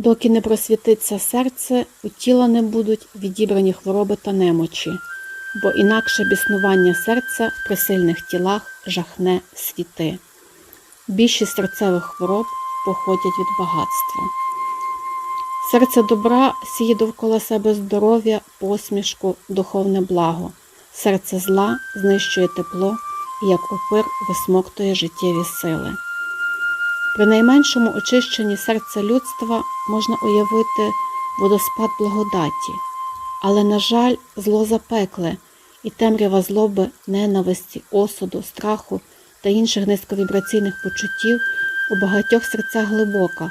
Доки не просвітиться серце, у тіла не будуть відібрані хвороби та немочі, бо інакше біснування серця при сильних тілах жахне світи. Більшість серцевих хвороб походять від багатства. Серце добра сіє довкола себе здоров'я, посмішку, духовне благо. Серце зла знищує тепло і як опир висмоктує життєві сили. При найменшому очищенні серця людства можна уявити водоспад благодаті, але, на жаль, зло запекле і темрява злоби, ненависті, осуду, страху та інших низьковібраційних почуттів у багатьох серцях глибока,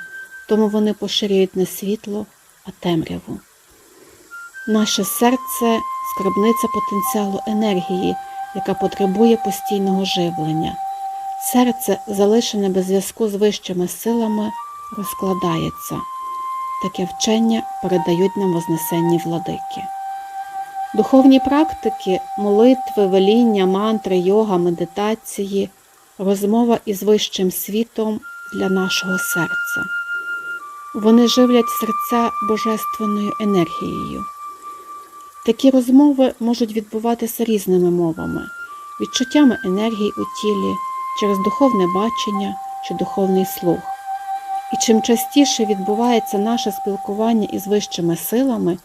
тому вони поширюють не світло, а темряву. Наше серце скарбниця потенціалу енергії, яка потребує постійного живлення. Серце, залишене без зв'язку з вищими силами, розкладається. Таке вчення передають нам вознесенні владики. Духовні практики, молитви, веління, мантри, йога, медитації, розмова із вищим світом для нашого серця. Вони живлять серця божественною енергією. Такі розмови можуть відбуватися різними мовами, відчуттями енергії у тілі, через духовне бачення чи духовний слух. І чим частіше відбувається наше спілкування із вищими силами,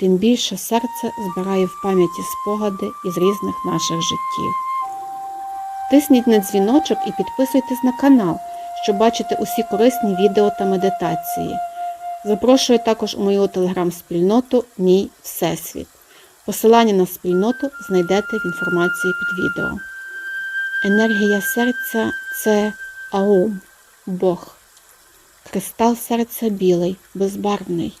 тим більше серце збирає в пам'яті спогади із різних наших життів. Тисніть на дзвіночок і підписуйтесь на канал, щоб бачити усі корисні відео та медитації. Запрошую також у мою телеграм-спільноту Мій Всесвіт. Посилання на спільноту знайдете в інформації під відео. Енергія серця це Аум, Бог. Кристал серця білий, безбарвний.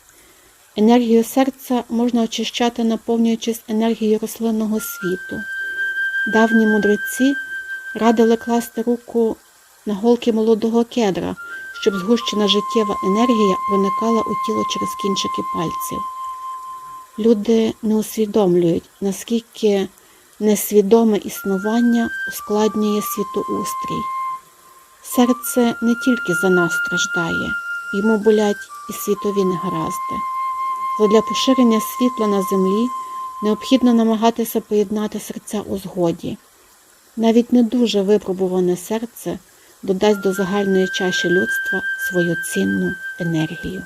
Енергію серця можна очищати, наповнюючись енергією рослинного світу. Давні мудреці радили класти руку на голки молодого кедра, щоб згущена життєва енергія виникала у тіло через кінчики пальців. Люди не усвідомлюють, наскільки несвідоме існування ускладнює світоустрій. Серце не тільки за нас страждає, йому болять і світові негаразди. Задля поширення світла на землі необхідно намагатися поєднати серця у згоді. Навіть не дуже випробуване серце додасть до загальної чаші людства свою цінну енергію.